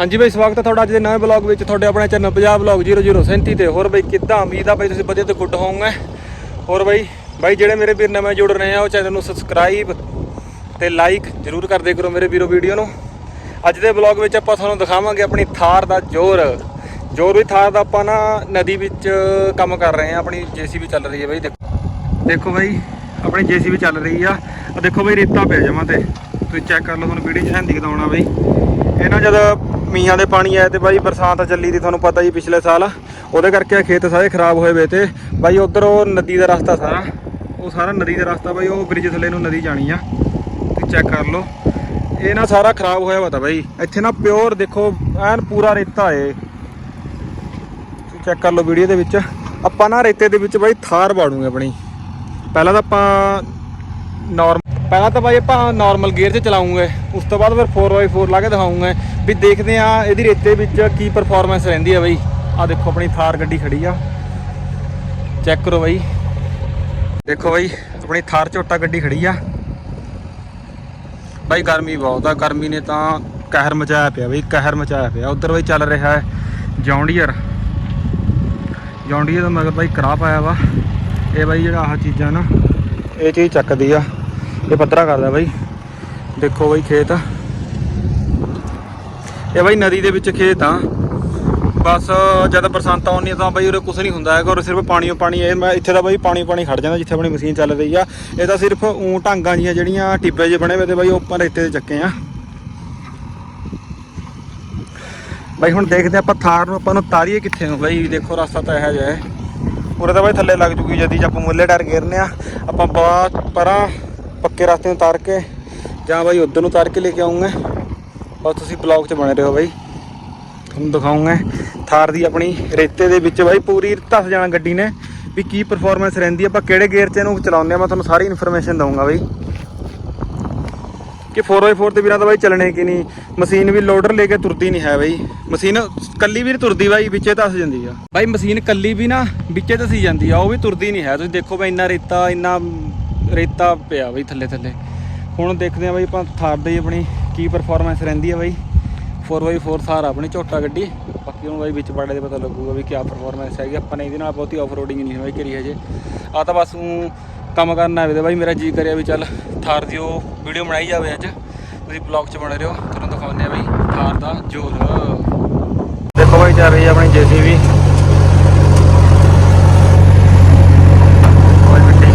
ਹਾਂਜੀ ਬਈ, ਸਵਾਗਤ ਹੈ ਤੁਹਾਡਾ ਅੱਜ ਦੇ ਨਵੇਂ ਬਲੌਗ ਵਿੱਚ। ਤੁਹਾਡੇ ਆਪਣੇ ਚੈਨਲ ਪੰਜਾਬ ਬਲੌਗ 0037 ਤੇ। ਹੋਰ ਬਈ, ਕਿੱਦਾਂ? ਉਮੀਦ ਆ ਬਈ, ਤੁਸੀਂ ਵਧੀਆ ਤੇ ਗੁੱਡ ਹੋਵੋਗੇ। ਹੋਰ ਬਈ, ਬਾਈ, ਜਿਹੜੇ ਮੇਰੇ ਵੀਰ ਨਵੇਂ ਜੁੜ ਰਹੇ ਆ, ਉਹ ਚੈਨਲ ਨੂੰ ਸਬਸਕ੍ਰਾਈਬ ਤੇ ਲਾਈਕ ਜਰੂਰ ਕਰਦੇ ਕਰੋ ਮੇਰੇ ਵੀਰੋ ਵੀਡੀਓ ਨੂੰ। ਅੱਜ ਦੇ ਬਲੌਗ ਵਿੱਚ ਆਪਾਂ ਤੁਹਾਨੂੰ ਦਿਖਾਵਾਂਗੇ ਆਪਣੀ ਥਾਰ ਦਾ ਜ਼ੋਰ। ਜ਼ੋਰ ਵੀ ਥਾਰ ਦਾ ਆਪਾਂ ਨਾ ਨਦੀ ਵਿੱਚ ਕੰਮ ਕਰ ਰਹੇ ਆ, ਆਪਣੀ ਜੀਸੀਬੀ ਚੱਲ ਰਹੀ ਹੈ ਬਈ, ਦੇਖੋ। ਦੇਖੋ ਬਈ, ਆਪਣੀ ਜੀਸੀਬੀ ਚੱਲ ਰਹੀ ਆ। ਆ ਦੇਖੋ ਬਈ, ਰੇਤਾ ਪਿਆ ਜਮਾ ਤੇ। ਤੁਸੀਂ ਚੈੱਕ ਕਰ ਲਓ, ਤੁਹਾਨੂੰ ਵੀਡੀਓ 'ਚ ਹੈਂਦੀ ਦਿਖਾਉਣਾ ਬਈ। ਇਹਨਾਂ ਨਾ ਜਦ ਮੀਂਹਾਂ ਦੇ ਪਾਣੀ ਆਇਆ ਤੇ ਬਾਈ ਬਰਸਾਤ ਚੱਲੀ ਦੀ ਤੁਹਾਨੂੰ ਪਤਾ ਹੀ ਪਿਛਲੇ ਸਾਲ। ਉਹਦੇ ਕਰਕੇ ਖੇਤ ਸਾਰੇ ਖਰਾਬ ਹੋਏ ਵੇ ਤੇ। ਬਾਈ ਉਧਰ ਉਹ ਨਦੀ ਦਾ ਰਸਤਾ ਸਾਰਾ, ਉਹ ਸਾਰਾ ਨਦੀ ਦਾ ਰਸਤਾ ਬਾਈ, ਉਹ ਬ੍ਰਿਜ ਥੱਲੇ ਨੂੰ ਨਦੀ ਜਾਣੀ ਆ। ਤੇ ਚੈੱਕ ਕਰ ਲਓ। ਇਹ ਨਾ ਸਾਰਾ ਖਰਾਬ ਹੋਇਆ ਵਾ ਤਾਂ ਬਾਈ। ਇੱਥੇ ਨਾ ਪਿਓਰ ਦੇਖੋ, ਐਨ ਪੂਰਾ ਰੇਤਾ ਏ। ਚੈੱਕ ਕਰ ਲਓ ਵੀਡੀਓ ਦੇ ਵਿੱਚ। ਆਪਾਂ ਨਾ ਰੇਤੇ ਦੇ ਵਿੱਚ ਬਾਈ ਥਾਰ ਬਾੜੂਗੇ ਆਪਣੀ। ਪਹਿਲਾਂ ਤਾਂ ਆਪਾਂ ਨਾਰਮਲ ਪਹਿਲਾਂ ਤਾਂ ਬਾਈ ਆਪਾਂ ਨਾਰਮਲ ਗੇਅਰ 'ਚ ਚਲਾਉਂਗੇ, ਉਸ ਤੋਂ ਬਾਅਦ ਫਿਰ 4x4 ਲਾ ਕੇ ਦਿਖਾਉਂਗੇ ਵੀ ਦੇਖਦੇ ਆ ਇਹਦੀ ਰੇਤੇ ਵਿੱਚ ਕੀ ਪਰਫਾਰਮੈਂਸ ਰਹਿੰਦੀ ਆ ਬਾਈ। ਆ ਦੇਖੋ ਆਪਣੀ ਥਾਰ ਗੱਡੀ ਖੜੀ ਆ। ਚੈੱਕ ਕਰੋ ਬਾਈ। ਦੇਖੋ ਬਾਈ, ਆਪਣੀ ਥਾਰ ਝੋਟਾ ਗੱਡੀ ਖੜੀ ਆ। ਬਾਈ ਗਰਮੀ ਬਹੁਤ ਆ, ਗਰਮੀ ਨੇ ਤਾਂ ਕਹਿਰ ਮਚਾਇਆ ਪਿਆ ਬਈ, ਕਹਿਰ ਮਚਾਇਆ ਪਿਆ। ਉਧਰ ਬਈ ਚੱਲ ਰਿਹਾ ਹੈ ਜੌਂਡੀਅਰ। ਜੌਂਡੀਅਰ ਦਾ ਮਗਰ ਬਾਈ ਕਰਾ ਪਾਇਆ ਵਾ। ਇਹ ਬਾਈ ਜਿਹੜਾ ਆਹ ਚੀਜ਼ਾਂ ਨਾ, ਇਹ ਚੀਜ਼ ਚੱਕਦੀ ਆ। ਇਹ ਪੱਧਰਾ ਕਰਦਾ ਬਾਈ। ਦੇਖੋ ਬਾਈ ਖੇਤ। ਇਹ ਬਾਈ ਨਦੀ ਦੇ ਵਿੱਚ ਖੇਤ ਆ। ਬਸ ਜਦ ਬਰਸਾਤਾਂ ਆਉਂਦੀਆਂ ਤਾਂ ਬਾਈ ਉਰੇ ਕੁਝ ਨਹੀਂ ਹੁੰਦਾ ਹੈਗਾ, ਉਰੇ ਸਿਰਫ ਪਾਣੀ ਪਾਣੀ ਇਹ ਮੈਂ ਇੱਥੇ ਤਾਂ ਬਾਈ ਪਾਣੀ ਪਾਣੀ ਖੜ ਜਾਂਦਾ ਜਿੱਥੇ ਆਪਣੀ ਮਸ਼ੀਨ ਚੱਲ ਰਹੀ ਆ। ਇਹ ਤਾਂ ਸਿਰਫ ਊਂ ਢਾਂਗਾਂ ਜੀਆਂ ਜਿਹੜੀਆਂ ਟਿੱਬੇ ਜਿਹੇ ਬਣੇ ਹੋਏ ਤੇ ਬਾਈ ਉਹ ਉੱਪਰ ਰੇਤੇ ਦੇ ਚੱਕੇ ਆ। ਬਾਈ ਹੁਣ ਦੇਖਦੇ ਆਪਾਂ ਥਾਰ ਨੂੰ ਆਪਾਂ ਨੂੰ ਤਾਰੀਏ ਕਿੱਥੇ ਨੂੰ। ਬਾਈ ਦੇਖੋ ਰਸਤਾ ਤਾਂ ਇਹੋ ਜਿਹਾ ਹੈ। ਉਰੇ ਤਾਂ ਬਾਈ ਥੱਲੇ ਲੱਗ ਚੁੱਕੀ ਜਦੀ ਆਪਾਂ ਮੁੱਲੇ ਡਰ ਗੇਰਨੇ ਆ। ਆਪਾਂ ਬਾਹਰ ਪਰਾਂ ਪੱਕੇ ਰਸਤੇ ਨੂੰ ਤਾਰ ਕੇ ਜਾਂ ਬਾਈ ਉਧਰ ਨੂੰ ਤਾਰ ਕੇ ਲੈ ਕੇ ਆਉਂਗੇ। ਔਰ ਤੁਸੀਂ ਬਲੌਗ 'ਚ ਬਣੇ ਰਹੋ ਬਾਈ। ਤੁਹਾਨੂੰ ਦਿਖਾਉਂਗਾ ਥਾਰ ਦੀ ਆਪਣੀ ਰੇਤੇ ਦੇ ਵਿੱਚ ਬਾਈ ਪੂਰੀ ਧਸ ਜਾਣਾ ਗੱਡੀ ਨੇ, ਵੀ ਕੀ ਪਰਫਾਰਮੈਂਸ ਰਹਿੰਦੀ ਆਪਾਂ ਕਿਹੜੇ ਗੇਅਰ 'ਚ ਇਹਨੂੰ ਚਲਾਉਂਦੇ ਆ, ਮੈਂ ਤੁਹਾਨੂੰ ਸਾਰੀ ਇਨਫੋਰਮੇਸ਼ਨ ਦਊਂਗਾ ਬਾਈ। ਕਿ 4x4 ਤੇ ਵੀਰਾਂ ਤਾਂ ਬਾਈ ਚੱਲਣੇ ਕਿ ਨਹੀਂ। ਮਸ਼ੀਨ ਵੀ ਲੋਡਰ ਲੈ ਕੇ ਤੁਰਦੀ ਨਹੀਂ ਹੈ ਬਾਈ। ਮਸ਼ੀਨ ਕੱਲੀ ਵੀ ਤੁਰਦੀ ਬਾਈ, ਵਿੱਚੇ ਧਸ ਜਾਂਦੀ ਆ। ਬਾਈ ਮਸ਼ੀਨ ਕੱਲੀ ਵੀ ਨਾ, ਵਿੱਚੇ ਧਸੀ ਜਾਂਦੀ ਆ, ਉਹ ਵੀ ਤੁਰਦੀ ਨਹੀਂ ਹੈ। ਤੁਸੀਂ ਦੇਖੋ ਬਾਈ, ਇੰਨਾ ਰੇਤਾ, ਇੰਨਾ ਰੇਤਾ ਪਿਆ ਬਈ ਥੱਲੇ ਥੱਲੇ। ਹੁਣ ਦੇਖਦੇ ਆ ਬਾਈ ਆਪਾਂ ਥਾਰ ਦੀ ਆਪਣੀ ਕੀ ਪਰਫਾਰਮੈਂਸ ਰਹਿੰਦੀ ਆ ਬਾਈ। 4x4 ਥਾਰ ਆ ਆਪਣੀ, ਝੋਟਾ ਗੱਡੀ। ਬਾਕੀ ਹੁਣ ਬਾਈ ਵਿੱਚ ਪਾੜੇ ਦੇ ਪਤਾ ਲੱਗੂਗਾ ਵੀ ਕੀ ਪਰਫਾਰਮੈਂਸ ਹੈਗੀ। ਆਪਾਂ ਨੇ ਇਹਦੇ ਨਾਲ ਬਹੁਤੀ ਆਫ ਰੋਡਿੰਗ ਨਹੀਂ ਬਾਈ ਕਰੀ ਹਜੇ। ਆ ਤਾਂ ਬਸ ਊਂ ਕੰਮ ਕਰਨ ਆਵੇ ਤੇ ਬਾਈ। ਮੇਰਾ ਜੀ ਕਰਿਆ ਵੀ ਚੱਲ ਥਾਰ ਦੀ ਉਹ ਵੀਡੀਓ ਬਣਾਈ ਜਾਵੇ ਅੱਜ। ਤੁਸੀਂ ਬਲੌਗ 'ਚ ਬਣੇ ਹੋ ਤੁਹਾਨੂੰ ਦਿਖਾਉਂਦੇ ਆ ਬਾਈ ਥਾਰ ਦਾ ਜੋਰ ਦੇਖੋ ਬਾਈ ਚੱਲ ਰਹੀ ਹੈ ਆਪਣੀ ਜੀਸੀਬੀ ਓਏ ਮਿੱਟੀ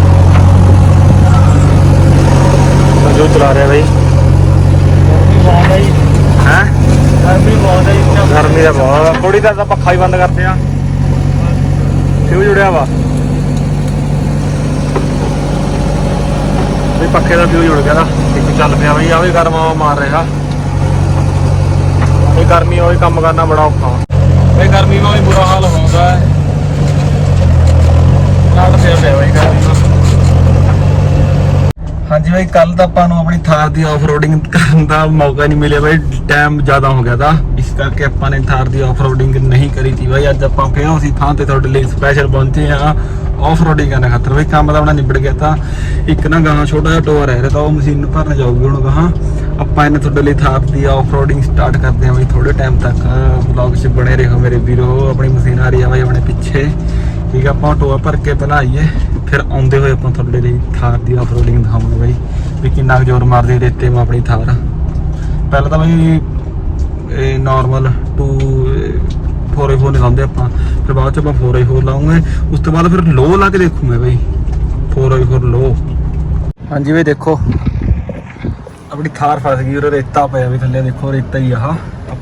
ਜੋ ਚਲਾ ਰਿਹਾ ਬਾਈ। ਹੈ? ਗਰਮੀ ਬਹੁਤ ਹੈ ਗਰਮੀ ਦਾ ਬਹੁਤ ਥੋੜੀ ਦੇਰ ਤਾਂ ਪੱਖਾ ਹੀ ਬੰਦ ਕਰਦੇ ਆ ਫਿਊ ਜੁੜਿਆ ਵਾ। ਵੀ ਪੱਖੇ ਦਾ ਫਿਊ ਜੁੜ ਗਿਆ ਦਾ ਇੱਕ ਚੱਲ ਪਿਆ ਬਈ ਆ ਵੀ ਗਰਮ ਮਾਰ ਰਿਹਾ। ਇਹ ਗਰਮੀ ਹੋਈ ਕੰਮ ਕਰਨਾ ਬੜਾ ਔਖਾ ਵਾ। ਇਹ ਗਰਮੀ ਵਿੱਚ ਬੁਰਾ ਹਾਲ ਹੁੰਦਾ ਹੈ। ਰਾਤ ਪਿਆ ਬਈ, ਗਰਮੀ ਹਾਂਜੀ ਬਾਈ ਕੱਲ ਤਾਂ ਆਪਾਂ ਨੂੰ ਆਪਣੀ ਥਾਰ ਦੀ ਆਫ ਰੋਡਿੰਗ ਕਰਨ ਦਾ ਮੌਕਾ ਨਹੀਂ ਮਿਲਿਆ ਬਾਈ ਟਾਈਮ ਜ਼ਿਆਦਾ ਹੋ ਗਿਆ ਤਾਂ। ਇਸ ਕਰਕੇ ਆਪਾਂ ਨੇ ਥਾਰ ਦੀ ਆਫ ਰੋਡਿੰਗ ਨਹੀਂ ਕਰੀ ਸੀ ਬਾਈ। ਅੱਜ ਆਪਾਂ ਫੇਰ ਉਸੇ ਥਾਂ ਤੇ, ਤੁਹਾਡੇ ਲਈ ਸਪੈਸ਼ਲ ਪਹੁੰਚੇ ਆ ਆਫ ਰੋਡਿੰਗ ਕਰਨ ਖਾਤਰ ਬਾਈ, ਕੰਮ ਦਾ ਆਪਣਾ ਨਿਬੜ ਗਿਆ ਤਾਂ। ਇੱਕ ਨਾ ਗਾਂ ਛੋਟਾ ਜਿਹਾ ਟੋਰ ਹੈ ਰਿਹਾ ਤਾਂ ਉਹ ਮਸ਼ੀਨ ਨੂੰ ਭਰਨ ਜਾਊਗੀ ਹੁਣ ਗਾਂ ਆਪਾਂ ਇਹਨੇ ਤੁਹਾਡੇ ਲਈ ਥਾਰ ਦੀ ਆਫ ਰੋਡਿੰਗ ਸਟਾਰਟ ਕਰਦੇ ਹਾਂ ਬਾਈ ਥੋੜੇ ਟਾਈਮ ਤੱਕ। ਵਲੌਗ 'ਚ ਬਣੇ ਰਹੋ ਮੇਰੇ ਵੀਰੋ, ਆਪਣੀ ਮਸ਼ੀਨ ਆ ਰਹੀ ਆ ਬਾਈ, ਆਪਣੇ ਪਿੱਛੇ। ਠੀਕ ਆ, ਆਪਾਂ ਟੋਆ ਭਰ ਕੇ ਪਹਿਲਾਂ ਆਈਏ ਫਿਰ ਆਉਂਦੇ ਹੋਏ ਆਪਾਂ ਤੁਹਾਡੇ ਲਈ ਥਾਰ ਦੀ ਆਫ ਰੋਡਿੰਗ ਦਿਖਾਵਾਂਗੇ ਬਾਈ, ਵੀ ਕਿੰਨਾ ਕੁ ਜ਼ੋਰ ਮਾਰਦੀ ਰੇਤੇ ਮੈਂ ਆਪਣੀ ਥਾਰ। ਪਹਿਲਾਂ ਤਾਂ ਬਾਈ, ਇਹ ਨਾਰਮਲ 2 4x4 ਨਹੀਂ ਲਾਉਂਦੇ ਆਪਾਂ, ਫਿਰ ਬਾਅਦ ਚ ਆਪਾਂ 4x4 ਲਾਉਂਗੇ। ਉਸ ਤੋਂ ਬਾਅਦ ਫਿਰ ਲੋ ਲਾ ਕੇ ਦੇਖੂਗੇ ਬਾਈ 4x4 ਲੋ ਹਾਂਜੀ ਬਾਈ, ਦੇਖੋ। ਆਪਣੀ ਥਾਰ ਫਸ ਗਈ ਉਹ ਰੇਤਾ ਪਿਆ ਵੀ ਥੱਲੇ ਦੇਖੋ, ਰੇਤਾ ਹੀ ਆਹ।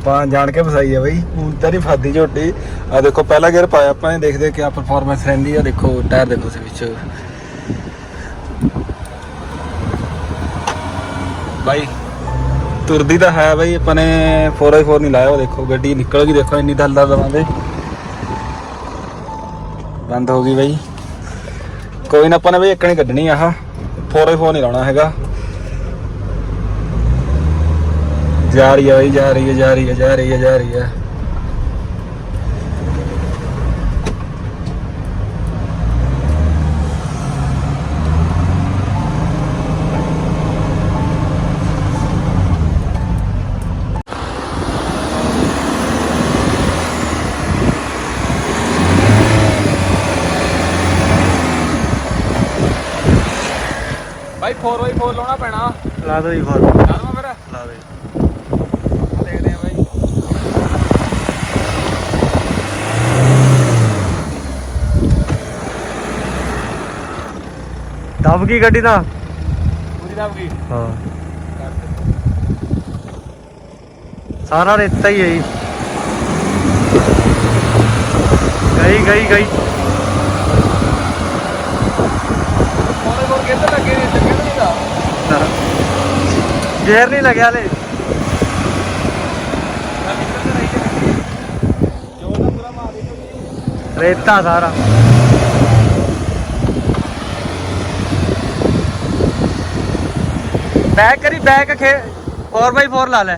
ਆਪਾਂ ਜਾਣ ਕੇ ਫਸਾਈ ਆ ਬਾਈ। ਹੁਣ ਤਾਂ ਨਹੀਂ ਫਸਦੀ ਝੋਟੀ। ਆ ਦੇਖੋ, ਪਹਿਲਾ ਗੇਅਰ ਪਾਇਆ ਆਪਾਂ ਨੇ, ਦੇਖਦੇ ਕਿ ਆ ਪਰਫਾਰਮੈਂਸ ਰਹਿੰਦੀ ਆ। ਦੇਖੋ ਟਾਇਰ ਦੇਖੋ ਉਸ ਵਿੱਚ। ਬਾਈ, ਤੁਰਦੀ ਤਾਂ ਹੈ ਬਾਈ। ਆਪਾਂ ਨੇ 4x4 ਨਹੀਂ ਲਾਇਆ, ਉਹ ਦੇਖੋ, ਗੱਡੀ ਨਿਕਲ ਗਈ, ਦੇਖੋ, ਇੰਨੀ ਦਲਦਲ ਦਵਾਂਦੇ ਬੰਦ ਹੋ ਗਈ ਬਾਈ। ਕੋਈ ਨਾ ਆਪਾਂ ਨੇ ਬਈ, ਇੱਕ ਨਹੀਂ ਕੱਢਣੀ ਆਹ। 4x4 ਨਹੀਂ ਲਾਉਣਾ ਹੈਗਾ। ਜਾ ਰਹੀ ਹੈ ਬਈ ਜਾ ਰਹੀ ਹੈ ਜਾ ਰਹੀ ਹੈ ਜਾ ਰਹੀ ਹੈ ਜਾ ਰਹੀ ਹੈ। ਬਾਈ 4x4 ਲਾਉਣਾ ਪੈਣਾ। ਲਾ ਦੋ ਜੀ 4 ਦਬ ਗਈ ਗੱਡੀ ਦਾ ਪੂਰੀ ਦਬ ਗਈ। ਹਾਂ। ਸਾਰਾ ਰੇਤਾ ਹੀ ਹੈ ਜੀ। ਗਈ ਗਈ ਗਈ। ਗੇਰ ਨਹੀਂ ਲੱਗਿਆ ਲੈ ਜੋ ਨਾ ਪੂਰਾ ਮਾਰ ਦੇ ਰੇਤਾ ਸਾਰਾ ਬੈਕ ਕਰੀ, ਬੈਕ ਖੇ 4x4 ਲਾ ਲੈ।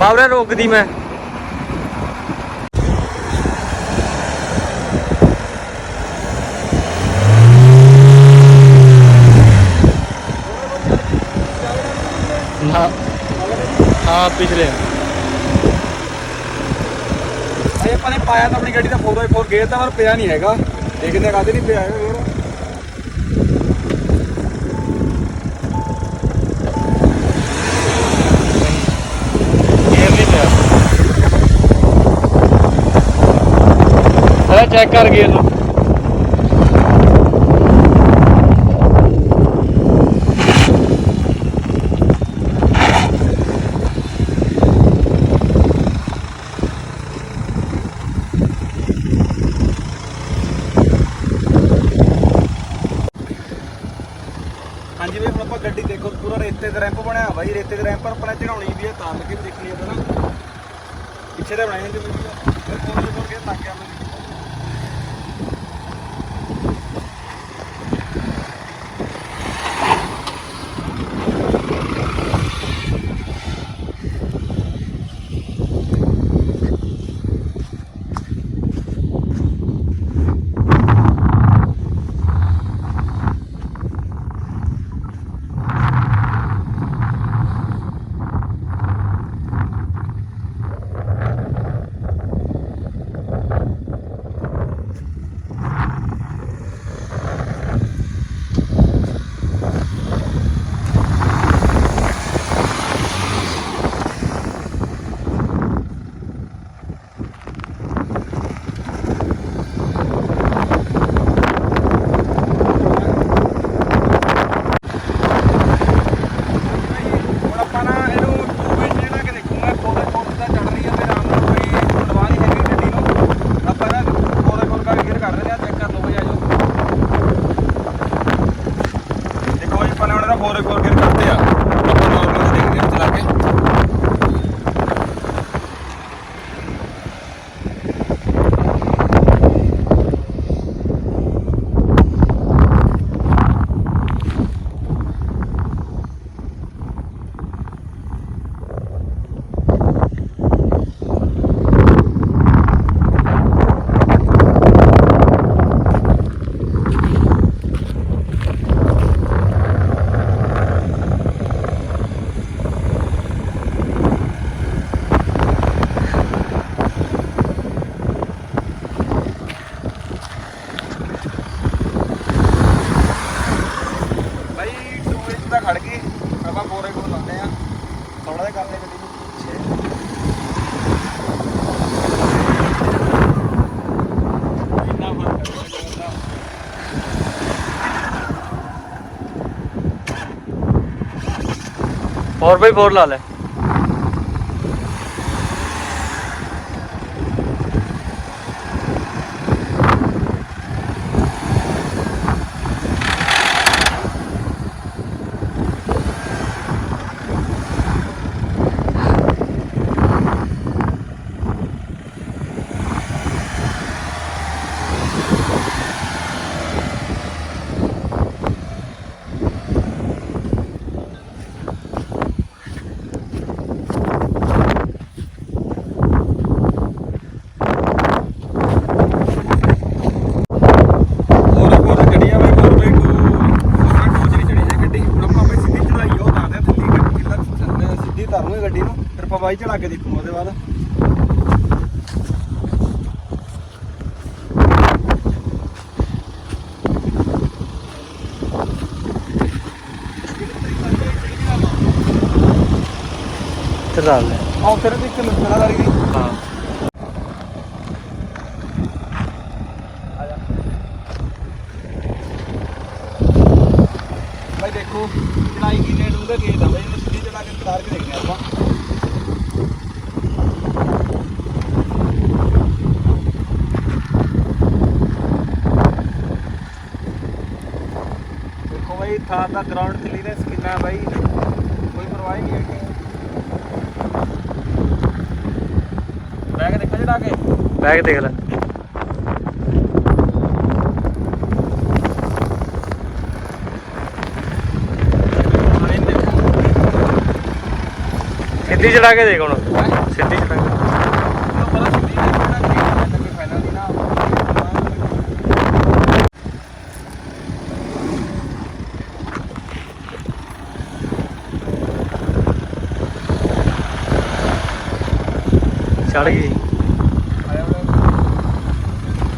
ਬਾਬਰੇ ਰੋਕਦੀ ਮੈਂ। ਨਾ। ਹਾਂ ਪਿਛਲੇ। ਇਹ ਆਪਾਂ ਨੇ ਪਾਇਆ ਤਾਂ ਆਪਣੀ ਗੱਡੀ ਦਾ 4x4 ਗੇਅਰ ਤਾਂ ਪਰ ਪਿਆ ਨਹੀਂ ਹੈਗਾ। ਦੇਖਦੇ ਆ ਕਾਹਦੇ ਨਹੀਂ ਪਿਆ ਹੈਗਾ ਗੇਅਰ। ਚੈੱਕ ਕਰ ਗੇਰ ਨੂੰ ਹਾਂਜੀ ਵੀ ਹੁਣ ਆਪਾਂ ਗੱਡੀ ਦੇਖੋ ਪੂਰਾ ਰੇਤੇ ਦਾ ਰੈਂਪ ਬਣਿਆ ਬਾਈ, ਰੇਤੇ ਦੇ ਰੈਂਪ ਆਪਣਾ ਚੜਾਉਣੀ ਵੀ ਹੈ ਤਾਂ ਲੱਗੇ ਵੀ ਦੇਖਣੀ ਹੈ ਪਹਿਲਾਂ। ਪਿੱਛੇ ਤੇ ਬਣਾਈ ਜਾਂਦੀ ਵੀ ਆ ਫਿਰ ਕੋਲ ਕੋਲ ਕੇ ਲੱਗ ਗਿਆ ਮੈਨੂੰ ਹੁਣ ਆਪਾਂ ਨਾ ਇਹਨੂੰ ਵਿੱਚ ਜਿਹੜਾ ਕਿ ਦੇਖੂਗਾ ਕੋਲੇ ਕੋਲ ਦਾ ਚੜ ਰਹੀ ਹੈ ਤੇ ਆਰਾਮ ਨਾਲ ਕੋਈ ਦਵਾ ਨਹੀਂ ਹੈਗੀ ਗੱਡੀ ਨੂੰ ਆਪਾਂ ਨਾ ਕੋਲੇ ਕੋਲ ਕਰ ਗੇਅਰ ਕਰ ਰਹੇ ਆ ਚੈੱਕ ਕਰ ਲਓ ਬਈ ਆਜੋ ਦੇਖੋ ਜੀ ਪਹਿਲਾਂ ਉਹਨਾਂ ਦਾ 4x4 ਗੇਅਰ ਕਰਦੇ ਆ ਆਪਾਂ ਨਾਰਮਲ ਦੇਖਦੇ ਹਾਂ ਚਲਾ ਕੇ ਭਾਈ 2 ਇੰਚ ਦਾ ਖੜ ਗਈ ਆਪਾਂ 4 ਕੋਲ ਲਾਉਂਦੇ ਆ। ਥੋੜਾ ਜਿਹਾ ਕਰਦੇ ਗੱਡੀ ਨੂੰ ਫੋਰ ਬਾਈ ਫੋਰ ਲਾ ਲੈ। ਬਾਈ ਚੜਾ ਕੇ ਦੇਖੂਗਾ ਉਹਦੇ ਬਾਅਦ ਤੇ ਲਾ ਆਹ ਤੇਰੇ ਤੇ ਇੱਕ ਵਾਲੀ ਗਈ। ਹਾਂ ਬਾਈ ਦੇਖੋ ਚੜਾਈ ਕੀ ਰੇਟ ਉਹਦਾ ਖੇਤ ਆ ਬਾਈ ਇਹਨੂੰ ਸਿੱਧੀ ਚੜਾ ਕੇ ਉਤਾਰ ਕੇ ਦੇਖਦੇ ਆਪਾਂ ਥਾਰ ਦਾ ਗਰਾਊਂਡ ਕਲੀਅਰੈਂਸ ਕਿੰਨਾ ਬਾਈ। ਕੋਈ ਪਰਵਾਹ ਨਹੀਂ ਹੈਗੀ। ਬੈਗ ਦੇਖੋ ਚੜਾ ਕੇ ਬੈਗ ਦੇਖ ਲੈ। ਸਿੱਧੀ ਚੜਾ ਕੇ ਦੇਖ ਹੁਣ? ਸਿੱਧੀ ਚੜਾ ਕੇ ਮੈਨੂੰ ਪਤਾ ਸਿੱਧੀ ਨਹੀਂ ਚੜਾ ਕੇ ਦੇਖਣਾ ਕੋਈ ਫਾਇਦਾ ਨਹੀਂ ਨਾ ਚੜ ਗਈ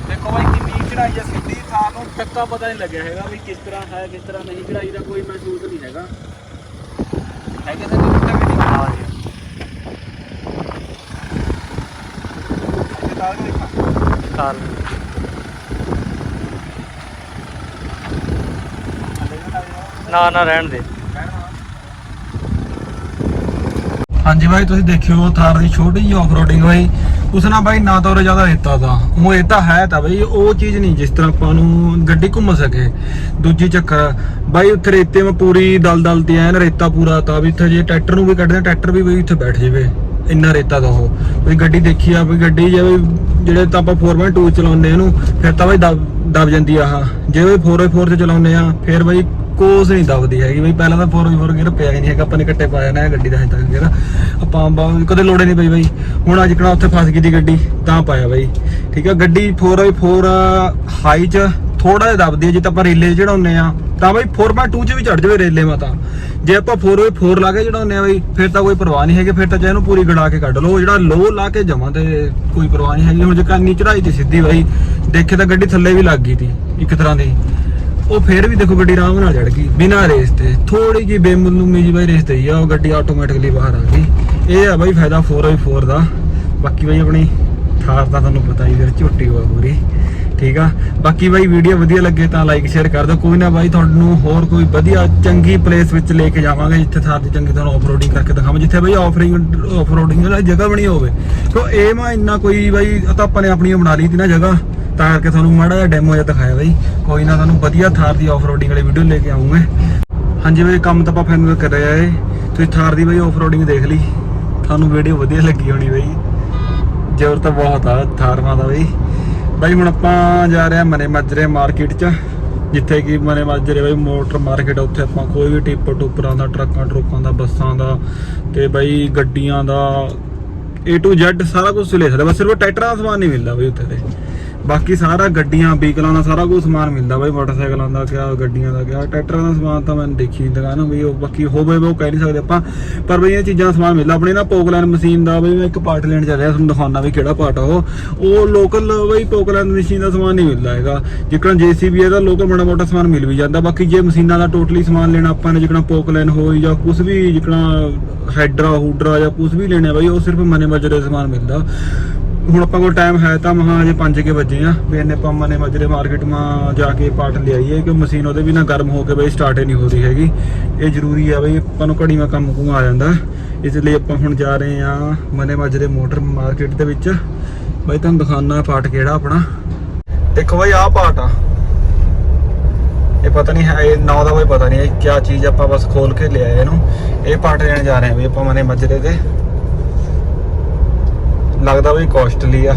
ਦੇਖੋ ਬਾਈ ਕਿੰਨੀ ਚੜਾਈ ਆ ਸਿੱਧੀ ਥਾਂ ਨੂੰ ਟੱਕਾ ਪਤਾ ਨਹੀਂ ਲੱਗਿਆ ਹੈਗਾ ਵੀ ਕਿਸ ਤਰ੍ਹਾਂ ਹੈ ਕਿਸ ਤਰ੍ਹਾਂ ਨਹੀਂ ਚੜਾਈ ਦਾ ਕੋਈ ਮਹਿਸੂਸ ਨਹੀਂ ਹੈਗਾ। ਹੈ ਕਿ ਕੋਈ ਟੱਕਾ ਵੀ ਨਹੀਂ ਹਾਂ ਜੀ ਤਾਰ ਕੇ ਦੇਖਾਂ ਕਾਰ ਨਾ ਨਾ ਰਹਿਣ ਦੇ। ਹਾਂਜੀ ਬਾਈ ਤੁਸੀਂ ਦੇਖਿਓ ਥਾਰ ਦੀ ਛੋਟੀ ਜਿਹੀ ਆਫਰੋਡਿੰਗ ਬਾਈ ਉਸ ਨਾਲ ਬਾਈ ਨਾ ਤਾਂ ਉਹ ਜ਼ਿਆਦਾ ਰੇਤਾ ਦਾ। ਉਹ ਇਹ ਤਾਂ ਹੈ ਤਾਂ ਬਾਈ ਉਹ ਚੀਜ਼ ਨਹੀਂ, ਜਿਸ ਤਰ੍ਹਾਂ ਆਪਾਂ ਨੂੰ ਗੱਡੀ ਘੁੰਮ ਸਕੇ। ਦੂਜੀ ਚੱਕਰ ਬਾਈ ਉੱਥੇ ਰੇਤੇ ਮੈਂ ਪੂਰੀ ਦਲ ਦਲ ਤੇ ਐਨ ਰੇਤਾ ਪੂਰਾ ਤਾਂ ਵੀ ਇੱਥੇ ਜੇ ਟਰੈਕਟਰ ਨੂੰ ਵੀ ਕੱਢਦੇ ਟਰੈਕਟਰ ਵੀ ਬਈ ਇੱਥੇ ਬੈਠ ਜਾਵੇ, ਇੰਨਾ ਰੇਤਾ ਦਾ ਉਹ। ਵੀ ਗੱਡੀ ਦੇਖੀ ਆ, ਵੀ ਗੱਡੀ ਜਿਵੇਂ ਜਿਹੜੇ ਤਾਂ ਆਪਾਂ 4x2 ਚਲਾਉਂਦੇ ਇਹਨੂੰ, ਫਿਰ ਤਾਂ ਬਾਈ ਦਬ ਦਬ ਜਾਂਦੀ ਆ ਆਹ। ਜੇ ਬਈ 4x4 ਤੇ ਚਲਾਉਂਦੇ ਆ, ਫਿਰ ਬਾਈ ਕੋਸ ਨਹੀਂ ਦਬਦੀ ਹੈਗੀ ਬਈ, ਪਹਿਲਾਂ ਤਾਂ 4x4 ਗੇਅਰ ਪਿਆ ਹੀ ਨਹੀਂ ਹੈਗਾ, ਆਪਾਂ ਨੇ ਕੱਟੇ ਪਾਇਆ ਨਾ ਗੱਡੀ ਦਾ ਹਜੇ ਤੱਕ ਗੇਅਰ ਆਪਾਂ ਕਦੇ ਲੋੜੇ ਨਹੀਂ ਪਈ ਬਾਈ। ਹੁਣ ਅੱਜ ਕਿਹੜਾ ਉੱਥੇ ਫਸ ਗਈ ਦੀ ਗੱਡੀ, ਤਾਂ ਪਾਇਆ ਬਾਈ। ਠੀਕ ਆ, ਗੱਡੀ 4x4 ਹਾਈ ਚ ਥੋੜਾ ਜਿਹਾ ਦਬਦੀ ਹੈ, ਜੇ ਤਾਂ ਆਪਾਂ ਰੇਲੇ 'ਚ ਆ ਤਾਂ ਬਾਈ 4x2 ਚ ਵੀ ਚੜ ਜਾਵੇ ਰੇਲੇ ਮਾ ਤਾਂ ਜੇ ਆਪਾਂ 4x4 ਲਾ ਕੇ ਚੜਾਉਂਦੇ ਆ ਬਾਈ, ਫਿਰ ਤਾਂ ਕੋਈ ਪਰਵਾਹ ਨਹੀਂ ਹੈਗੀ, ਫਿਰ ਤਾਂ ਚਾਹੇ ਇਹਨੂੰ ਪੂਰੀ ਗੜਾ ਕੇ ਕੱਢ ਲਓ। ਜਿਹੜਾ ਲੋ ਲਾ ਕੇ ਜਮਾ ਤੇ ਕੋਈ ਪਰਵਾਹ ਨਹੀਂ ਹੈਗੀ। ਹੁਣ ਜੇ ਕੰਨੀ ਚੜਾਈ ਤੇ ਸਿੱਧੀ ਬਾਈ, ਦੇਖੇ ਤਾਂ ਗੱਡੀ ਥੱਲੇ ਵੀ ਲੱਗ ਗਈ ਤੀ, ਇੱਕ ਤਰ੍ਹਾਂ ਦੀ। ਉਹ ਫੇਰ ਵੀ ਦੇਖੋ ਗੱਡੀ ਆਰਾਮ ਨਾਲ ਚੜ ਗਈ, ਬਿਨਾਂ ਰੇਸ ਤੇ। ਥੋੜੀ ਜਿਹੀ ਬੇਮਲੂਮੀ ਜੀ ਬਾਈ ਰੇਸ ਤੇ ਆ, ਉਹ ਗੱਡੀ ਆਟੋਮੈਟਿਕਲੀ ਬਾਹਰ ਆ ਗਈ। ਇਹ ਆ ਬਾਈ ਫਾਇਦਾ 4x4 ਦਾ। ਬਾਕੀ ਬਾਈ ਆਪਣੀ ਥਾਰ ਦਾ ਤੁਹਾਨੂੰ ਪਤਾ ਹੀ ਫਿਰ ਝੋਟੀ ਹੋਆ ਪੂਰੀ। ਠੀਕ ਆ? ਬਾਕੀ ਬਾਈ ਵੀਡੀਓ ਵਧੀਆ ਲੱਗੇ ਤਾਂ ਲਾਈਕ ਸ਼ੇਅਰ ਕਰ ਦਿਓ। ਕੋਈ ਨਾ ਬਾਈ ਤੁਹਾਨੂੰ ਹੋਰ ਕੋਈ ਵਧੀਆ ਚੰਗੀ ਪਲੇਸ ਵਿੱਚ ਲੈ ਕੇ ਜਾਵਾਂਗੇ, ਜਿੱਥੇ ਥਾਰ ਦੀ ਚੰਗੀ ਤੁਹਾਨੂੰ ਆਫਰੋਡਿੰਗ ਕਰਕੇ ਦਿਖਾਵਾਂ, ਜਿੱਥੇ ਬਾਈ ਆਫਰਿੰਗ ਆਫਰੋਡਿੰਗ ਵਾਲੀ ਜਗ੍ਹਾ ਬਣੀ ਹੋਵੇ। ਸੋ ਇਹ ਮਾ ਇੰਨਾ ਕੋਈ ਬਾਈ ਉਹ ਤਾਂ ਆਪਾਂ ਨੇ ਆਪਣੀ ਬਣਾ ਲਈ ਸੀ ਨਾ ਜਗ੍ਹਾ। ਤਾਂ ਕਰਕੇ ਤੁਹਾਨੂੰ ਮਾੜਾ ਜਿਹਾ ਡੈਮੋ ਜਿਹਾ ਦਿਖਾਇਆ ਬਾਈ। ਕੋਈ ਨਾ ਤੁਹਾਨੂੰ ਵਧੀਆ ਥਾਰ ਦੀ ਆਫਰੋਡਿੰਗ ਵਾਲੀ ਵੀਡੀਓ ਲੈ ਕੇ ਆਉਂਗੇ। ਹਾਂਜੀ ਬਾਈ, ਕੰਮ ਤਾਂ ਆਪਾਂ ਫਾਈਨਲ ਕਰ ਰਿਹਾ ਏ ਤੁਸੀਂ ਥਾਰ ਦੀ ਬਾਈ ਆਫਰੋਡਿੰਗ ਦੇਖ ਲਈ। ਤੁਹਾਨੂੰ ਵੀਡੀਓ ਵਧੀਆ ਲੱਗੀ ਹੋਣੀ ਬਾਈ। ਜ਼ੋਰ ਤਾਂ ਬਹੁਤ ਆ ਥਾਰ ਦਾ ਬਈ। ਬਾਈ, ਹੁਣ ਆਪਾਂ ਜਾ ਰਹੇ ਆ ਮਨੇ ਮਾਜਰੇ ਮਾਰਕੀਟ 'ਚ, ਜਿੱਥੇ ਕਿ ਮਨੇ ਮਾਜਰੇ ਬਾਈ ਮੋਟਰ ਮਾਰਕੀਟ ਆ, ਉੱਥੇ ਆਪਾਂ ਕੋਈ ਵੀ ਟਿੱਪਰ ਟੁੱਪਰਾਂ ਦਾ, ਟਰੱਕਾਂ ਟਰੁੱਕਾਂ ਦਾ, ਬੱਸਾਂ ਦਾ ਤੇ ਬਾਈ ਗੱਡੀਆਂ ਦਾ, A to Z ਸਾਰਾ ਕੁਝ ਲੈ ਸਕਦਾ ਬਸ ਸਿਰਫ ਟਰੈਕਟਰਾਂ ਦਾ ਸਮਾਨ ਨਹੀਂ ਮਿਲਦਾ ਬਾਈ ਉੱਥੇ ਤੇ। ਬਾਕੀ ਸਾਰਾ ਗੱਡੀਆਂ, ਵਹੀਕਲਾਂ ਦਾ ਸਾਰਾ ਕੁਝ ਸਮਾਨ ਮਿਲਦਾ ਬਾਈ, ਮੋਟਰਸਾਈਕਲਾਂ ਦਾ ਕਿਆ, ਗੱਡੀਆਂ ਦਾ ਕਿਆ, ਟਰੈਕਟਰਾਂ ਦਾ ਸਮਾਨ ਤਾਂ ਮੈਂ ਦੇਖੀ ਨਹੀਂ ਦੁਕਾਨ, ਬਈ ਉਹ ਬਾਕੀ ਹੋਵੇ ਉਹ ਕਹਿ ਨਹੀਂ ਸਕਦੇ ਆਪਾਂ। ਪਰ ਬਈ ਇਹ ਚੀਜ਼ਾਂ ਦਾ ਸਮਾਨ ਮਿਲਦਾ। ਆਪਣੇ ਨਾ ਪੋਕਲੈਂਡ ਮਸ਼ੀਨ ਦਾ ਬਈ ਮੈਂ ਇੱਕ ਪਾਰਟ ਲੈਣ ਚੱਲ ਰਿਹਾ ਤੁਹਾਨੂੰ ਦਿਖਾਉਣਾ ਵੀ ਕਿਹੜਾ ਪਾਰਟ ਆ ਉਹ। ਉਹ ਲੋਕਲ ਬਈ ਪੋਕਲੈਂਡ ਮਸ਼ੀਨ ਦਾ ਸਮਾਨ ਨਹੀਂ ਮਿਲਦਾ ਹੈਗਾ। ਜਿਕਣਾ ਜੀਸੀਬੀ ਇਹਦਾ ਲੋਕਲ ਮਾੜਾ ਮੋਟਾ ਸਮਾਨ ਮਿਲ ਵੀ ਜਾਂਦਾ। ਬਾਕੀ ਜੇ ਮਸ਼ੀਨਾਂ ਦਾ ਟੋਟਲੀ ਸਮਾਨ ਲੈਣਾ ਆਪਾਂ ਨੇ, ਜਿਕਣਾ ਪੋਕਲੈਂਡ ਹੋਈ ਜਾਂ ਕੁਝ ਵੀ, ਜਿਕਣਾ ਹੈਡਰਾ ਹੂਡਰਾ ਜਾਂ ਕੁਝ ਵੀ ਲੈਣਾ ਬਈ, ਉਹ ਸਿਰਫ ਮਨੇ ਮਜਰੇ ਸਮਾਨ ਮਿਲਦਾ। ਹੁਣ ਆਪਾਂ ਕੋਲ ਟਾਈਮ ਹੈ ਤਾਂ ਮਹਾ ਅਜੇ 5 ਵਜੇ ਆ, ਵੀ ਇਹਨੇ ਆਪਾਂ ਮਨੇ ਮਜਰੇ ਮਾਰਕੀਟ ਮਾ ਜਾ ਕੇ ਪਾਰਟ ਲਿਆਈਏ ਕਿ ਮਸ਼ੀਨ ਉਹਦੇ ਵੀ ਨਾ ਗਰਮ ਹੋ ਕੇ ਬਈ ਸਟਾਰਟ ਹੀ ਨਹੀਂ ਹੋ ਰਹੀ ਹੈਗੀ। ਇਹ ਜ਼ਰੂਰੀ ਆ ਬਈ ਆਪਾਂ ਨੂੰ ਘੜੀ ਮਾ ਕੰਮ ਕੁਮ ਆ ਜਾਂਦਾ। ਇਸ ਲਈ ਆਪਾਂ ਹੁਣ ਜਾ ਰਹੇ ਆ ਮਨੇ ਮਜਰੇ ਮੋਟਰ ਮਾਰਕੀਟ ਦੇ ਵਿੱਚ। ਬਈ ਤੁਹਾਨੂੰ ਦਿਖਾਉਣਾ ਪਾਰਟ ਕਿਹੜਾ ਆਪਣਾ। ਦੇਖੋ ਬਈ ਆਹ ਪਾਰਟ ਆ। ਇਹ ਪਤਾ ਨਹੀਂ ਹੈ, ਇਹ ਨਾਂ ਦਾ ਕੋਈ ਪਤਾ ਨਹੀਂ ਇਹ ਕੀ ਚੀਜ਼ ਆਪਾਂ ਬਸ ਖੋਲ ਕੇ ਲਿਆਏ ਇਹਨੂੰ। ਇਹ ਪਾਰਟ ਲੈਣ ਜਾ ਰਹੇ ਆ ਵੀ ਆਪਾਂ ਮਨੇ ਮਜਰੇ ਦੇ ਲੱਗਦਾ ਬਈ ਕਾਸਟਲੀ ਆ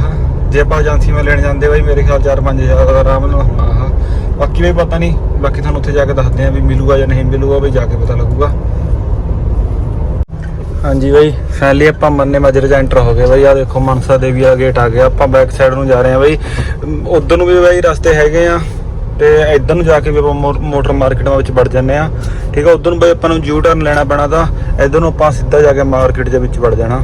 ਜੇ ਆਪਾਂ ਏਜੰਸੀ ਮੈਂ ਲੈਣ ਜਾਂਦੇ ਬਈ ਮੇਰੇ ਖਿਆਲ 4-5000 ਦਾ ਆਰਾਮ ਨਾਲ। ਹੋਣਾ ਆ ਬਾਕੀ ਵੀ ਪਤਾ ਨਹੀਂ ਬਾਕੀ ਤੁਹਾਨੂੰ ਉੱਥੇ ਜਾ ਕੇ ਦੱਸਦੇ ਆ ਵੀ ਮਿਲੂਗਾ ਜਾਂ ਨਹੀਂ ਮਿਲੂਗਾ ਬਈ ਜਾ ਕੇ ਪਤਾ ਲੱਗੂਗਾ। ਹਾਂਜੀ ਬਈ। ਫਾਈਨਲੀ ਆਪਾਂ ਮੰਨੇ ਮਾਜਰੇ ਚ ਐਂਟਰ ਹੋ ਗਏ ਬਈ। ਆ ਦੇਖੋ ਮਨਸਾ ਦੇਵੀ ਦਾ ਗੇਟ ਆ ਗਿਆ। ਆਪਾਂ ਬੈਕ ਸਾਈਡ ਨੂੰ ਜਾ ਰਹੇ ਆ ਬਈ। ਉਧਰ ਨੂੰ ਵੀ ਬਈ ਰਸਤੇ ਹੈਗੇ ਆ। ਤੇ ਇੱਧਰ ਨੂੰ ਜਾ ਕੇ ਵੀ ਆਪਾਂ ਮੋਟਰ ਮਾਰਕੀਟ ਵਿੱਚ ਵੜ ਜਾਂਦੇ ਆ। ਠੀਕ ਆ ਉਧਰ ਨੂੰ ਬਈ ਆਪਾਂ ਨੂੰ ਯੂ ਟਰਨ ਲੈਣਾ ਪੈਣਾ ਤਾਂ। ਇੱਧਰ ਨੂੰ ਆਪਾਂ ਸਿੱਧਾ ਜਾ ਕੇ ਮਾਰਕੀਟ ਦੇ ਵਿੱਚ ਵੜ ਜਾਣਾ।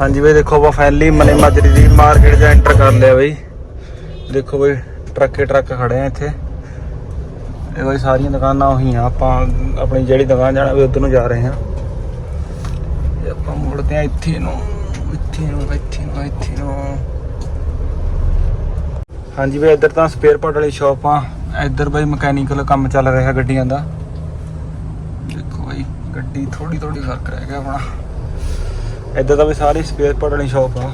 ਹਾਂਜੀ ਬਈ, ਦੇਖੋ ਆਪਾਂ ਫਾਈਨਲੀ ਮਨੇ ਮਾਜਰੀ ਦੀ ਮਾਰਕੀਟ 'ਚ ਐਂਟਰ ਕਰ ਲਿਆ ਬਈ। ਦੇਖੋ ਬਈ, ਟਰੱਕੇ ਟਰੱਕ ਖੜੇ ਆ ਇੱਥੇ। ਇਹ ਬਈ ਸਾਰੀਆਂ ਦੁਕਾਨਾਂ ਉਹੀ ਆ, ਆਪਾਂ ਆਪਣੀ ਜਿਹੜੀ ਦੁਕਾਨ ਜਾਣਾ ਵੀ ਉਧਰ ਨੂੰ ਜਾ ਰਹੇ ਹਾਂ ਤੇ ਆਪਾਂ ਮੁੜਦੇ ਆ ਇੱਥੇ ਨੂੰ ਇੱਥੇ ਨੂੰ ਇੱਥੇ ਨੂੰ ਇੱਥੇ ਨੂੰ। ਹਾਂਜੀ ਬਈ, ਇੱਧਰ ਤਾਂ ਸਪੇਅਰ ਪਾਰਟ ਵਾਲੀ ਸ਼ਾਪ ਆ। ਇੱਧਰ ਬਈ ਮਕੈਨੀਕਲ ਕੰਮ ਚੱਲ ਰਿਹਾ ਗੱਡੀਆਂ ਦਾ। ਦੇਖੋ ਬਈ, ਗੱਡੀ ਥੋੜੀ ਥੋੜੀ ਫ਼ਰਕ ਰਹਿ ਗਿਆ ਆਪਣਾ। ਇੱਦਾਂ ਤਾਂ ਵੀ ਸਾਰੀ ਸਪੇਅਰ ਪਾਰਟ ਵਾਲੀ ਸ਼ਾਪ ਆ।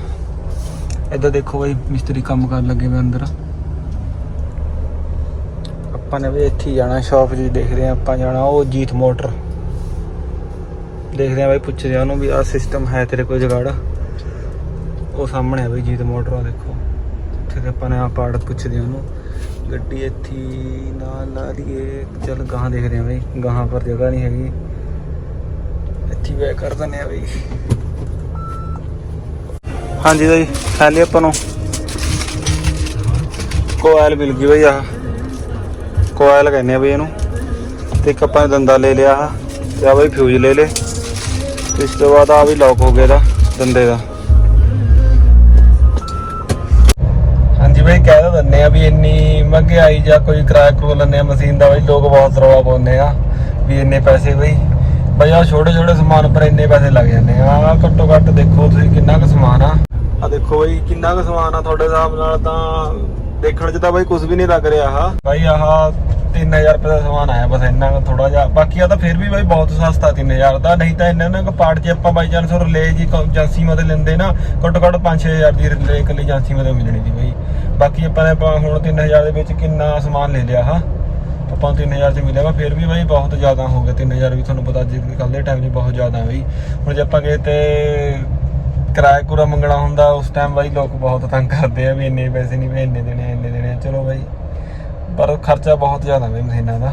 ਇੱਦਾਂ ਦੇਖੋ ਬਾਈ ਮਿਸਤਰੀ ਕੰਮ ਕਰਨ ਲੱਗੇ ਵੇ ਅੰਦਰ। ਆਪਾਂ ਨੇ ਵੀ ਇੱਥੇ ਜਾਣਾ ਸ਼ਾਪ 'ਚ ਦੇਖਦੇ ਆ ਆਪਾਂ ਜਾਣਾ, ਉਹ ਜੀਤ ਮੋਟਰ। ਦੇਖਦੇ ਆ ਬਈ ਪੁੱਛਦੇ ਆ ਉਹਨੂੰ ਵੀ ਆਹ ਸਿਸਟਮ ਹੈ ਤੇਰੇ ਕੋਲ ਜਗਾੜ। ਉਹ ਸਾਹਮਣੇ ਆ ਬਈ ਜੀਤ ਮੋਟਰ ਆ ਦੇਖੋ। ਇੱਥੇ ਤੇ ਆਪਾਂ ਨੇ ਆ ਪਾਰਟ ਪੁੱਛਦੇ ਆ ਉਹਨੂੰ। ਗੱਡੀ ਇੱਥੇ ਨਾਲ ਲਾ ਲਈਏ। ਚੱਲ ਗਾਹਾਂ ਦੇਖਦੇ ਆ ਬਈ। ਗਾਹਾਂ ਪਰ ਜਗ੍ਹਾ ਨਹੀਂ ਹੈਗੀ। ਇੱਥੇ ਬੈਕ ਕਰ ਦਿੰਦੇ ਆ ਬਈ। ਹਾਂਜੀ ਬਈ ਖਾਲੀ ਆਪਾਂ ਨੂੰ। ਕੋਇਲ ਮਿਲ ਗਈ ਬਈ ਆਹ। ਕੋਇਲ ਕਹਿੰਦੇ ਆ ਬਈ ਇਹਨੂੰ। ਤੇ ਇੱਕ ਆਪਾਂ ਨੇ ਦੰਦਾ ਲੈ ਲਿਆ ਆਹ, ਤੇ ਆ ਬਈ ਫਿਊਜ਼ ਲੈ ਲੇ ਤੇ ਇਸ ਤੋਂ ਬਾਅਦ ਆ ਵੀ ਲੌਕ ਹੋ ਗਿਆ ਇਹਦਾ, ਦੰਦੇ ਦਾ। ਹਾਂਜੀ ਬਈ, ਕਹਿ ਤਾਂ ਦਿੰਦੇ ਆ ਵੀ ਇੰਨੀ ਮਹਿੰਗਾਈ ਜਾਂ ਕੋਈ ਕਿਰਾਇਆ ਕਰੋ ਲੈਂਦੇ ਆ ਮਸ਼ੀਨ ਦਾ ਬਈ, ਲੋਕ ਬਹੁਤ ਰੌਲਾ ਪਾਉਂਦੇ ਆ ਵੀ ਇੰਨੇ ਪੈਸੇ ਬਈ। ਬਈ ਆ ਛੋਟੇ ਛੋਟੇ ਸਮਾਨ ਪਰ ਇੰਨੇ ਪੈਸੇ ਲੱਗ ਜਾਂਦੇ ਆ। ਘੱਟੋ ਘੱਟ ਦੇਖੋ ਤੁਸੀਂ ਕਿੰਨਾ ਕੁ ਸਮਾਨ ਆ। ਆ ਦੇਖੋ ਬਈ, ਕਿੰਨਾ ਕੁ ਸਮਾਨ ਆ ਤੁਹਾਡੇ ਹਿਸਾਬ ਨਾਲ ਤਾਂ ਦੇਖਣ 'ਚ ਤਾਂ ਬਈ ਕੁਝ ਵੀ ਨਹੀਂ ਲੱਗ ਰਿਹਾ ਆ ਬਈ ਆਹ 3000 ਰੁਪਏ ਦਾ ਸਮਾਨ ਆਇਆ, ਬਸ ਇੰਨਾ ਥੋੜਾ ਜਿਹਾ। ਬਾਕੀ ਆ ਤਾਂ ਫਿਰ ਵੀ ਬਾਈ ਬਹੁਤ ਸਸਤਾ 3000 ਦਾ। ਨਹੀਂ ਤਾਂ ਇੰਨਾ ਨਾ ਪਾਰਟ 'ਚ ਆਪਾਂ ਬਾਈ ਚਾਂਸ ਰਿਲੇ ਜੀ ਏਜੰਸੀ ਮਤੇ ਲੈਂਦੇ ਨਾ, ਘੱਟੋ ਘੱਟ 5-6000 ਦੀ ਰਿਲੇ ਇਕੱਲੀ ਏਜੰਸੀ ਮਤੇ ਮਿਲਣੀ ਸੀ ਬਾਈ। ਬਾਕੀ ਆਪਾਂ ਨੇ ਆਪਾਂ ਹੁਣ 3000 ਦੇ ਵਿੱਚ ਕਿੰਨਾ ਸਮਾਨ ਲੈ ਲਿਆ ਆ ਆਪਾਂ ਨੂੰ 3000 ਚ ਮਿਲਿਆ ਵਾ, ਫਿਰ ਵੀ ਬਾਈ ਬਹੁਤ ਜ਼ਿਆਦਾ ਹੋ ਗਿਆ। 3000 ਵੀ ਤੁਹਾਨੂੰ ਪਤਾ ਅੱਜ ਕੱਲ ਦੇ ਟਾਈਮ 'ਚ ਬਹੁਤ ਜ਼ਿਆਦਾ ਬਈ। ਹੁਣ ਜੇ ਆਪਾਂ ਗਏ ਤੇ ਕਿਰਾਇਆ ਕੁਰਾ ਮੰਗਣਾ ਹੁੰਦਾ, ਉਸ ਟਾਈਮ ਬਾਈ ਲੋਕ ਬਹੁਤ ਤੰਗ ਕਰਦੇ ਆ ਵੀ ਇੰਨੇ ਪੈਸੇ ਨਹੀਂ ਵੀ ਇੰਨੇ ਦੇਣੇ ਇੰਨੇ ਦੇਣੇ ਆ। ਚਲੋ ਬਾਈ, ਪਰ ਖਰਚਾ ਬਹੁਤ ਜ਼ਿਆਦਾ ਬਈ ਮਸ਼ੀਨਾਂ ਦਾ